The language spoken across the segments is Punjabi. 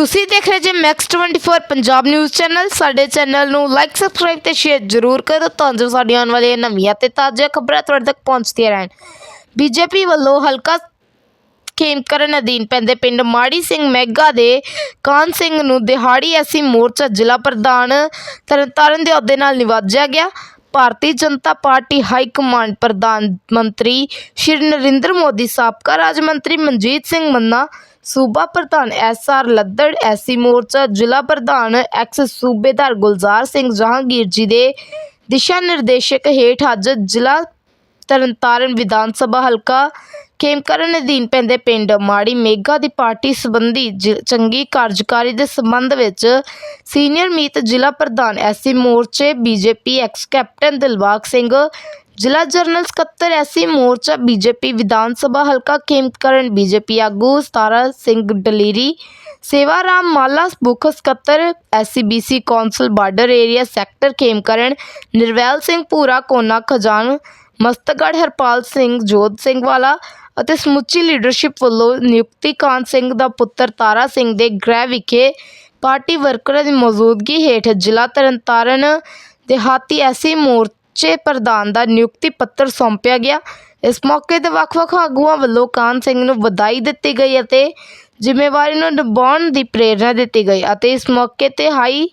ਤੁਸੀਂ ਦੇਖ ਰਹੇ ਜੇ ਮੈਕਸ 24 ਪੰਜਾਬ ਨਿਊਜ਼ ਚੈਨਲ ਸਾਡੇ ਚੈਨਲ ਨੂੰ ਲਾਈਕ ਸਬਸਕ੍ਰਾਈਬ ਤੇ ਸ਼ੇਅਰ ਜ਼ਰੂਰ ਕਰੋ ਤਾਂ ਜੋ ਸਾਡੀਆਂ ਆਉਣ ਵਾਲੀਆਂ ਨਵੀਆਂ ਤੇ ਤਾਜ਼ਾ ਖਬਰਾਂ ਤੁਹਾਡੇ ਤੱਕ ਪਹੁੰਚਦੀਆਂ ਰਹਿਣ। ਬੀਜੇਪੀ ਵੱਲੋਂ ਹਲਕਾ ਖੇਮਕਰਨ ਅਧੀਨ ਪੈਂਦੇ ਪਿੰਡ ਮਾੜੀ ਸਿੰਘ ਮੈਗਾ ਦੇ ਕਾਨ ਸਿੰਘ ਨੂੰ ਦਿਹਾੜੀ ਐਸੀ ਮੋਰਚਾ ਜ਼ਿਲ੍ਹਾ ਪ੍ਰਧਾਨ ਤਰਨਤਾਰਨ ਦੇ ਅਹੁਦੇ ਨਾਲ ਨਿਵਾਜਿਆ ਗਿਆ। Bharatiya Janata party high command ਪ੍ਰਧਾਨ ਮੰਤਰੀ ਸ਼੍ਰੀ ਨਰਿੰਦਰ ਮੋਦੀ, ਸਾਬਕਾ ਰਾਜ ਮੰਤਰੀ ਮਨਜੀਤ ਸਿੰਘ ਮੰਨਾ, ਸੂਬਾ ਪ੍ਰਧਾਨ ਐਸ ਆਰ ਲੱਦੜ ਐਸੀ ਮੋਰਚਾ ਜ਼ਿਲ੍ਹਾ ਪ੍ਰਧਾਨ ਐਕਸ ਸੂਬੇਦਾਰ ਗੁਲਜ਼ਾਰ ਸਿੰਘ ਜਹਾਂਗੀਰ ਜੀ ਦੇ ਦਿਸ਼ਾ ਨਿਰਦੇਸ਼ਕ ਹੇਠ ਅੱਜ ਜ਼ਿਲ੍ਹਾ ਤਰਨਤਾਰਨ ਵਿਧਾਨ ਸਭਾ ਹਲਕਾ ਖੇਮਕਰਨ ਅਧੀਨ ਪੈਂਦੇ ਪਿੰਡ ਮਾੜੀ ਮੇਗਾ ਦੀ ਪਾਰਟੀ ਸੰਬੰਧੀ ਜ- ਚੰਗੀ ਕਾਰਜਕਾਰੀ ਦੇ ਸੰਬੰਧ ਵਿੱਚ ਸੀਨੀਅਰ ਮੀਤ ਜ਼ਿਲ੍ਹਾ ਪ੍ਰਧਾਨ ਐਸੀ ਮੋਰਚੇ, BJP ex captain Dilbagh Singh, ਜ਼ਿਲ੍ਹਾ ਜਨਰਲ ਸਕੱਤਰ ਐਸੀ ਮੋਰਚਾ, ਬੀਜੇਪੀ ਵਿਧਾਨ ਸਭਾ ਹਲਕਾ ਖੇਮਕਰਨ, ਬੀਜੇਪੀ ਆਗੂ ਸਤਾਰਾ ਸਿੰਘ ਡਲੇਰੀ ਸੇਵਾ ਰਾਮ ਮਾਲਾ ਮੁੱਖ ਸਕੱਤਰ SCBC council border area sector Khemkaran, Nirvail Singh ਪੂਰਾ ਕੋਨਾ ਖਜਾਨ ਮਸਤਗੜ ਹਰਪਾਲ ਸਿੰਘ, ਜੋਧ ਸਿੰਘ ਵਾਲਾ ਅਤੇ ਸਮੁੱਚੀ ਲੀਡਰਸ਼ਿਪ ਵੱਲੋਂ ਨਿਯੁਕਤੀ ਕਾਂਤ ਸਿੰਘ ਦਾ ਪੁੱਤਰ ਤਾਰਾ ਸਿੰਘ ਦੇ ਗ੍ਰਹਿ ਵਿਖੇ ਪਾਰਟੀ ਵਰਕਰਾਂ ਦੀ ਮੌਜੂਦਗੀ ਹੇਠ ਜ਼ਿਲ੍ਹਾ ਤਰਨਤਾਰਨ ਦਿਹਾਤੀ ਐਸੀ ਮੋਰਚੇ ਪ੍ਰਧਾਨ ਦਾ ਨਿਯੁਕਤੀ ਪੱਤਰ ਸੌਂਪਿਆ ਗਿਆ। ਇਸ ਮੌਕੇ ਤੇ ਵੱਖ-ਵੱਖ ਆਗੂਆਂ ਵੱਲੋਂ ਕਾਨ ਸਿੰਘ ਨੂੰ ਵਧਾਈ ਦਿੱਤੀ ਗਈ ਅਤੇ ਜ਼ਿੰਮੇਵਾਰੀ ਨੂੰ ਨਿਭਾਉਣ ਦੀ ਪ੍ਰੇਰਣਾ ਦਿੱਤੀ ਗਈ ਅਤੇ ਇਸ ਮੌਕੇ ਤੇ ਹਾਈ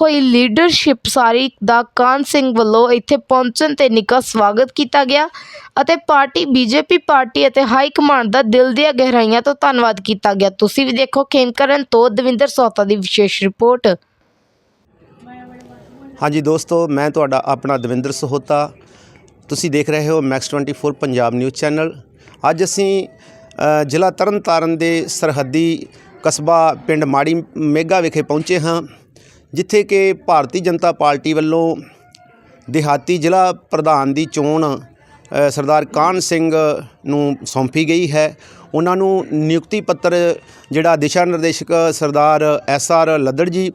ਹੋਈ ਲੀਡਰਸ਼ਿਪ ਸਾਰੀ ਦਾ ਕਾਨ ਸਿੰਘ ਵੱਲੋਂ ਇੱਥੇ ਪਹੁੰਚਣ ਤੇ ਨਿੱਘਾ ਸਵਾਗਤ ਕੀਤਾ ਗਿਆ ਅਤੇ ਪਾਰਟੀ, ਬੀਜੇਪੀ ਪਾਰਟੀ ਅਤੇ ਹਾਈ ਕਮਾਂਡ ਦਾ ਦਿਲ ਦੀਆਂ ਗਹਿਰਾਈਆਂ ਤੋਂ ਧੰਨਵਾਦ ਕੀਤਾ ਗਿਆ। ਤੁਸੀਂ ਵੀ ਦੇਖੋ ਖੇਮਕਰਨ ਤੋਂ ਦਵਿੰਦਰ ਸੋਤਾ ਦੀ ਵਿਸ਼ੇਸ਼ ਰਿਪੋਰਟ। ਹਾਂਜੀ ਦੋਸਤੋ, ਮੈਂ ਤੁਹਾਡਾ ਆਪਣਾ ਦਵਿੰਦਰ ਸਹੋਤਾ। ਤੁਸੀਂ ਦੇਖ ਰਹੇ ਹੋ ਮੈਕਸ 24 ਪੰਜਾਬ ਨਿਊਜ਼ ਚੈਨਲ। ਅੱਜ ਅਸੀਂ ਜ਼ਿਲ੍ਹਾ ਤਰਨਤਾਰਨ ਦੇ ਸਰਹੱਦੀ ਕਸਬਾ ਪਿੰਡ ਮਾੜੀ ਮੇਗਾ ਵਿਖੇ ਪਹੁੰਚੇ ਹਾਂ। ਜਿੱਥੇ ਕਿ ਭਾਰਤੀ ਜਨਤਾ ਪਾਰਟੀ ਵੱਲੋਂ ਦਿਹਾਤੀ ਜ਼ਿਲ੍ਹਾ ਪ੍ਰਧਾਨ ਦੀ ਚੋਣ ਸਰਦਾਰ ਕਾਨ ਸਿੰਘ ਨੂੰ ਸੌਂਪੀ ਗਈ ਹੈ। ਉਹਨਾਂ ਨੂੰ ਨਿਯੁਕਤੀ ਪੱਤਰ ਜਿਹੜਾ ਦਿਸ਼ਾ ਨਿਰਦੇਸ਼ਕ ਸਰਦਾਰ ਐਸ ਆਰ ਲੱਦੜ ਜੀ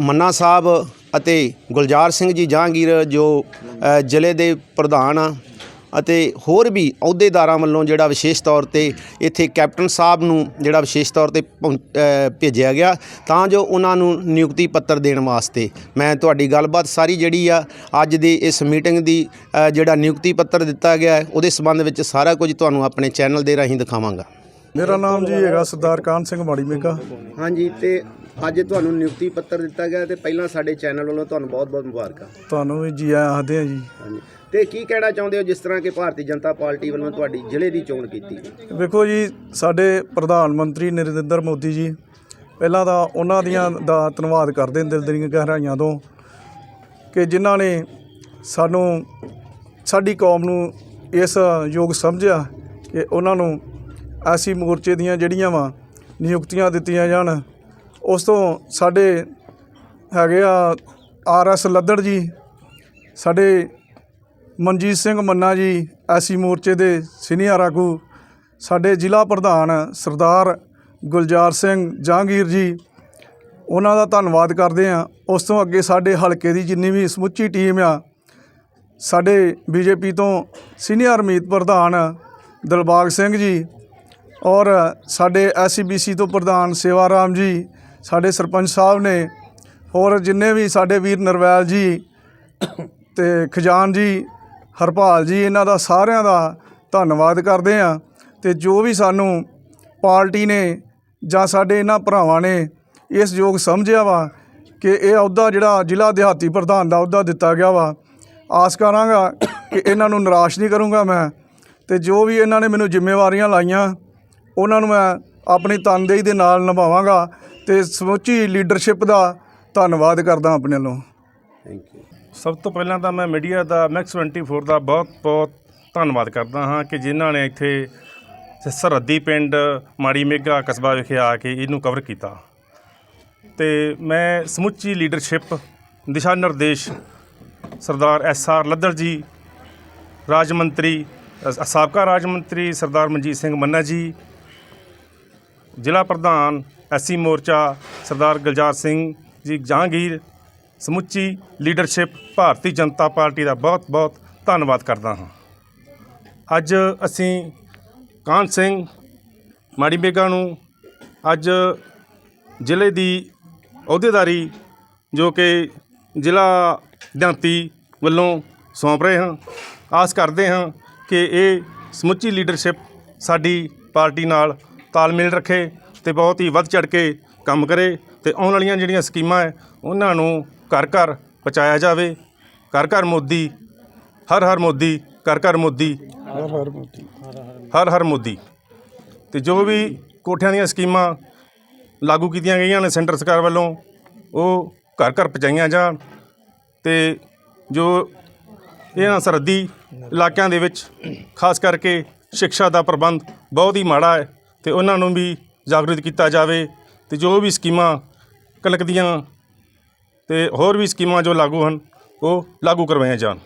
ਮੰਨਾ ਸਾਹਿਬ ਅਤੇ ਗੁਲਜ਼ਾਰ ਸਿੰਘ ਜੀ ਜਹਾਂਗੀਰ ਜੋ ਜ਼ਿਲ੍ਹੇ ਦੇ ਪ੍ਰਧਾਨ ਅਤੇ ਹੋਰ ਵੀ ਅਹੁਦੇਦਾਰਾਂ ਵੱਲੋਂ ਜਿਹੜਾ ਵਿਸ਼ੇਸ਼ ਤੌਰ ਤੇ ਇੱਥੇ ਕੈਪਟਨ ਸਾਹਿਬ ਨੂੰ ਜਿਹੜਾ ਵਿਸ਼ੇਸ਼ ਤੌਰ ਤੇ ਭੇਜਿਆ ਗਿਆ ਤਾਂ ਜੋ ਉਹਨਾਂ ਨੂੰ ਨਿਯੁਕਤੀ ਪੱਤਰ ਦੇਣ ਵਾਸਤੇ। ਮੈਂ ਤੁਹਾਡੀ ਗੱਲਬਾਤ ਸਾਰੀ ਜਿਹੜੀ ਆ ਅੱਜ ਦੀ ਇਸ ਮੀਟਿੰਗ ਦੀ ਜਿਹੜਾ ਨਿਯੁਕਤੀ ਪੱਤਰ ਦਿੱਤਾ ਗਿਆ ਹੈ ਉਹਦੇ ਸੰਬੰਧ ਵਿੱਚ ਸਾਰਾ ਕੁਝ ਤੁਹਾਨੂੰ ਆਪਣੇ ਚੈਨਲ ਦੇ ਰਾਹੀਂ ਦਿਖਾਵਾਂਗਾ। ਮੇਰਾ ਨਾਮ ਜੀ ਹੈਗਾ ਸਰਦਾਰ ਕਾਨ ਸਿੰਘ ਮਾੜੀ ਮੇਗਾ ਹਾਂਜੀ ਤੇ ਅੱਜ ਤੁਹਾਨੂੰ ਨਿਯੁਕਤੀ ਪੱਤਰ ਦਿੱਤਾ ਗਿਆ ਤੇ ਪਹਿਲਾਂ ਸਾਡੇ ਚੈਨਲ ਵੱਲੋਂ ਤੁਹਾਨੂੰ ਬਹੁਤ-ਬਹੁਤ ਮੁਬਾਰਕਾਂ। ਤੁਹਾਨੂੰ ਵੀ ਜੀ ਆਇਆਂ ਆਖਦੇ ਆ ਜੀ। ਹਾਂਜੀ। ਤੇ ਕੀ ਕਹਿਣਾ ਚਾਹੁੰਦੇ ਹੋ ਜਿਸ ਤਰ੍ਹਾਂ ਕਿ ਭਾਰਤੀ ਜਨਤਾ ਪਾਰਟੀ ਵੱਲੋਂ ਤੁਹਾਡੀ ਜ਼ਿਲ੍ਹੇ ਦੀ ਚੋਣ ਕੀਤੀ? ਵੇਖੋ ਜੀ, ਸਾਡੇ ਪ੍ਰਧਾਨ ਮੰਤਰੀ ਨਰਿੰਦਰ ਮੋਦੀ ਜੀ, ਪਹਿਲਾਂ ਤਾਂ ਉਹਨਾਂ ਦੀਆਂ ਦਾ ਧੰਨਵਾਦ ਕਰਦੇ ਹਾਂ ਦਿਲ ਦੀਆਂ ਗਹਿਰਾਈਆਂ ਤੋਂ ਕਿ ਜਿਨ੍ਹਾਂ ਨੇ ਸਾਨੂੰ, ਸਾਡੀ ਕੌਮ ਨੂੰ ਇਸ ਯੋਗ ਸਮਝਿਆ ਕਿ ਉਹਨਾਂ ਨੂੰ ਐਸੀ ਮੋਰਚੇ ਦੀਆਂ ਜਿਹੜੀਆਂ ਵਾ ਨਿਯੁਕਤੀਆਂ ਦਿੱਤੀਆਂ ਜਾਣ। ਉਸ ਤੋਂ ਸਾਡੇ ਹੈਗੇ ਆ ਆਰ ਐਸ ਲੱਦੜ ਜੀ, ਸਾਡੇ ਮਨਜੀਤ ਸਿੰਘ ਮੰਨਾ ਜੀ, ਐਸੀ ਮੋਰਚੇ ਦੇ ਸੀਨੀਅਰ ਆਗੂ, ਸਾਡੇ ਜ਼ਿਲ੍ਹਾ ਪ੍ਰਧਾਨ ਸਰਦਾਰ ਗੁਲਜ਼ਾਰ ਸਿੰਘ ਜਹਾਂਗੀਰ ਜੀ, ਉਹਨਾਂ ਦਾ ਧੰਨਵਾਦ ਕਰਦੇ ਆ ਉਸ ਤੋਂ ਅੱਗੇ ਸਾਡੇ ਹਲਕੇ ਦੀ ਜਿੰਨੀ ਵੀ ਸਮੁੱਚੀ ਟੀਮ ਆ, ਸਾਡੇ ਬੀਜੇਪੀ ਤੋਂ ਸੀਨੀਅਰ ਮੀਤ ਪ੍ਰਧਾਨ ਦਿਲਬਾਗ ਸਿੰਘ ਜੀ ਔਰ ਸਾਡੇ ਐਸਸੀਬੀਸੀ ਤੋਂ ਪ੍ਰਧਾਨ ਸੇਵਾ ਰਾਮ ਜੀ, ਸਾਡੇ ਸਰਪੰਚ ਸਾਹਿਬ ਨੇ, ਹੋਰ ਜਿੰਨੇ ਵੀ ਸਾਡੇ ਵੀਰ ਨਰਵੈਲ ਜੀ ਤੇ ਖਜ਼ਾਨ ਜੀ ਹਰਪਾਲ ਜੀ, ਇਹਨਾਂ ਦਾ ਸਾਰਿਆਂ ਦਾ ਧੰਨਵਾਦ ਕਰਦੇ ਆ ਤੇ ਜੋ ਵੀ ਸਾਨੂੰ ਪਾਰਟੀ ਨੇ ਜਾਂ ਸਾਡੇ ਇਹਨਾਂ ਭਰਾਵਾਂ ਨੇ ਇਸ ਯੋਗ ਸਮਝਿਆ ਵਾ ਕਿ ਇਹ ਅਹੁਦਾ ਜਿਹੜਾ ਜ਼ਿਲ੍ਹਾ ਦਿਹਾਤੀ ਪ੍ਰਧਾਨ ਦਾ ਅਹੁਦਾ ਦਿੱਤਾ ਗਿਆ ਵਾ, ਆਸ ਕਰਾਂਗਾ ਕਿ ਇਹਨਾਂ ਨੂੰ ਨਿਰਾਸ਼ ਨਹੀਂ ਕਰੂੰਗਾ ਮੈਂ ਤੇ ਜੋ ਵੀ ਇਹਨਾਂ ਨੇ ਮੈਨੂੰ ਜ਼ਿੰਮੇਵਾਰੀਆਂ ਲਾਈਆਂ, ਉਹਨਾਂ ਨੂੰ ਮੈਂ ਆਪਣੀ ਤਨਦੇਹੀ ਦੇ ਨਾਲ ਨਿਭਾਵਾਂਗਾ ਤੇ ਸਮੁੱਚੀ ਲੀਡਰਸ਼ਿਪ ਦਾ ਧੰਨਵਾਦ ਕਰਦਾ ਆਪਣੇ ਵੱਲੋਂ। ਥੈਂਕ ਯੂ ਸਭ ਤੋਂ ਪਹਿਲਾਂ ਤਾਂ ਮੈਂ ਮੀਡੀਆ ਦਾ, ਮੈਕਸ 24 ਦਾ ਬਹੁਤ-ਬਹੁਤ ਧੰਨਵਾਦ ਕਰਦਾ ਹਾਂ ਕਿ ਜਿਨ੍ਹਾਂ ਨੇ ਇੱਥੇ ਸਰਹੱਦੀ ਪਿੰਡ ਮਾੜੀ ਮੇਗਾ ਕਸਬਾ ਵਿਖੇ ਆ ਕੇ ਇਹਨੂੰ ਕਵਰ ਕੀਤਾ। ਤੇ ਮੈਂ ਸਮੁੱਚੀ ਲੀਡਰਸ਼ਿਪ ਦਿਸ਼ਾ ਨਿਰਦੇਸ਼, ਸਰਦਾਰ ਐਸ ਆਰ ਲੱਦਰ ਜੀ, ਰਾਜ ਮੰਤਰੀ ਸਾਬਕਾ ਰਾਜ ਮੰਤਰੀ ਸਰਦਾਰ ਮਨਜੀਤ ਸਿੰਘ ਮੰਨਾ ਜੀ, ਜ਼ਿਲ੍ਹਾ ਪ੍ਰਧਾਨ ਐਸਸੀ ਮੋਰਚਾ ਸਰਦਾਰ ਗੁਲਜ਼ਾਰ ਸਿੰਘ ਜੀ ਜਹਾਂਗੀਰ ਸਮੁੱਚੀ ਲੀਡਰਸ਼ਿਪ ਭਾਰਤੀ ਜਨਤਾ ਪਾਰਟੀ ਦਾ ਬਹੁਤ-ਬਹੁਤ ਧੰਨਵਾਦ ਕਰਦਾ ਹਾਂ। ਅੱਜ ਅਸੀਂ ਕਾਨ ਸਿੰਘ ਮਾੜੀ ਬੇਗਾ ਨੂੰ ਅੱਜ ਜ਼ਿਲ੍ਹੇ ਦੀ ਅਹੁਦੇਦਾਰੀ ਜੋ ਕਿ ਜ਼ਿਲ੍ਹਾ ਦਿਆਂਤੀ ਵੱਲੋਂ ਸੌਂਪ ਰਹੇ ਹਾਂ। ਆਸ ਕਰਦੇ ਹਾਂ ਕਿ ਇਹ ਸਮੁੱਚੀ ਲੀਡਰਸ਼ਿਪ ਸਾਡੀ ਪਾਰਟੀ ਨਾਲ ਤਾਲਮੇਲ ਰੱਖੇ ਤੇ ਬਹੁਤ ਹੀ ਵੱਧ ਚੜ ਕੇ ਕੰਮ ਕਰੇ ਤੇ ਆਉਣ ਵਾਲੀਆਂ ਜਿਹੜੀਆਂ ਸਕੀਮਾਂ ਹੈ, ਉਹਨਾਂ ਨੂੰ ਘਰ ਘਰ ਪਹੁੰਚਾਇਆ ਜਾਵੇ। ਘਰ ਘਰ ਮੋਦੀ ਹਰ ਹਰ ਮੋਦੀ ਘਰ ਘਰ ਮੋਦੀ। ਹਰ ਹਰ ਮੋਦੀ। ਹਰ ਹਰ ਮੋਦੀ। ਤੇ ਜੋ ਵੀ ਕੋਠਿਆਂ ਦੀਆਂ ਸਕੀਮਾਂ ਲਾਗੂ ਕੀਤੀਆਂ ਗਈਆਂ ਨੇ ਸੈਂਟਰ ਸਰਕਾਰ ਵੱਲੋਂ ਉਹ ਘਰ ਘਰ ਪਹੁੰਚਾਈਆਂ ਜਾਣ ਤੇ ਜੋ ਇਹਨਾਂ ਸਰਹੱਦੀ ਇਲਾਕਿਆਂ ਦੇ ਵਿੱਚ ਖਾਸ ਕਰਕੇ ਸਿੱਖਿਆ ਦਾ ਪ੍ਰਬੰਧ ਬਹੁਤ ਹੀ ਮਾੜਾ ਹੈ ਤੇ ਉਹਨਾਂ ਨੂੰ ਵੀ ਜਾਗਰੂਕ ਕੀਤਾ ਜਾਵੇ ਤੇ ਜੋ ਵੀ ਸਕੀਮਾਂ ਕਣਕ ਦੀਆਂ ਤੇ ਹੋਰ ਵੀ ਸਕੀਮਾਂ ਜੋ ਲਾਗੂ ਹਨ ਉਹ ਲਾਗੂ ਕਰਵਾਈਆਂ ਜਾਣ।